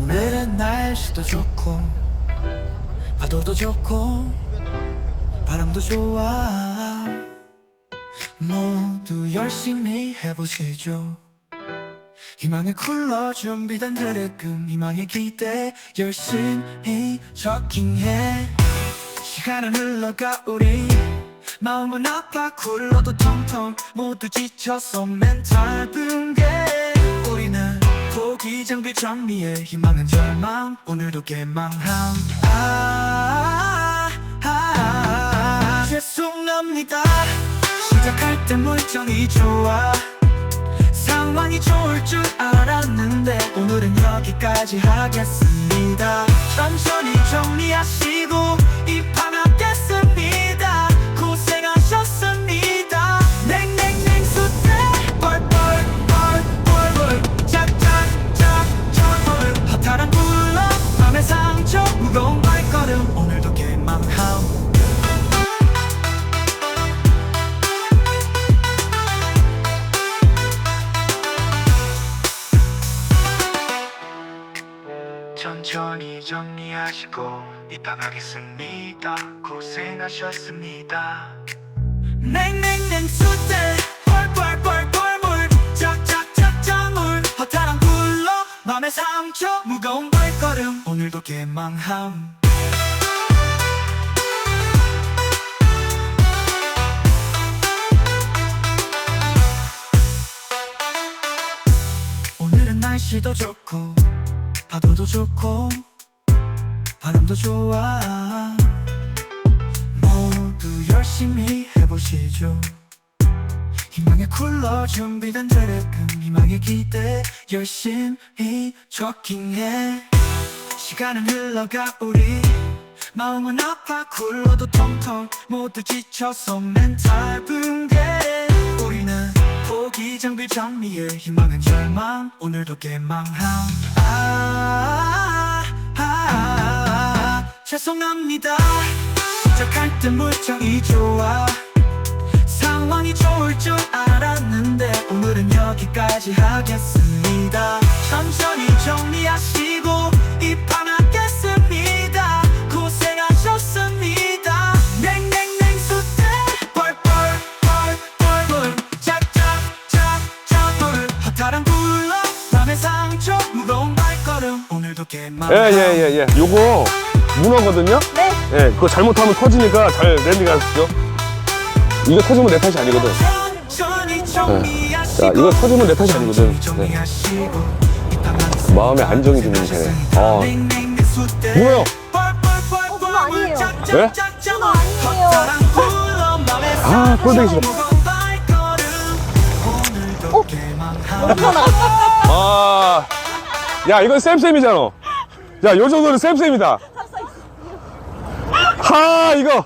오늘은 날씨도 좋고 파도도 좋고 바람도 좋아. 모두 열심히 해보시죠. 희망의 쿨러 준비된 드래금 희망의 기대 열심히 저킹해. 시간은 흘러가 우리 마음은 아파 굴러도 텅텅. 모두 지쳐서 멘탈 붕괴 포기 장비 정리해 희망은 절망. 오늘도 개망함. 아, 아, 아, 죄송합니다. 시작할 때 물정이 좋아. 상황이 좋을 줄 알았는데 오늘은 여기까지 하겠습니다. 천천히 정리하시고 입 무거운 발걸음 오늘도 개망함. 천천히 정리하시고 입항하겠습니다. 고생하셨습니다. 냉냉냉 수대 뻘뻘뻘뻘물 장물. 허탈한 굴러 맘의 상처 무거운 발걸음 오늘도 개망함. 오늘은 날씨도 좋고 파도도 좋고 바람도 좋아. 모두 열심히 해보시죠. 희망의 쿨러 준비된 드래금 희망의 기대 열심히 조킹해 시간은 흘러가. 우리 마음은 아파. 굴러도 텅텅. 모두 지쳐서 멘탈 붕괴. 우리는 포기 장비 정리해 희망은 절망. 오늘도 개망함. 아, 아, 아, 아, 죄송합니다. 시작할 때 물정이 좋아. 상황이 좋을 줄 알았는데 오늘은 여기까지 하겠습니다 개망 예, 예, 예, 예. 요거 문어거든요? 네. 예, 그거 잘못하면 터지니까 잘 랜딩 하십시오. 이거 터지면 내 탓이 아니거든. 정리하시고 자, 이거 터지면 내 탓이 아니거든. 네. 마음의 안정이 좀 되네. 아, 문어요. 그거 아니에요. 네? 그거 아니에요. 아, 꼴보기 싫어. 어? 아, 야, 이건 쌤쌤이잖아. 야, 요 정도는 쌤쌤이다. 하, 이거.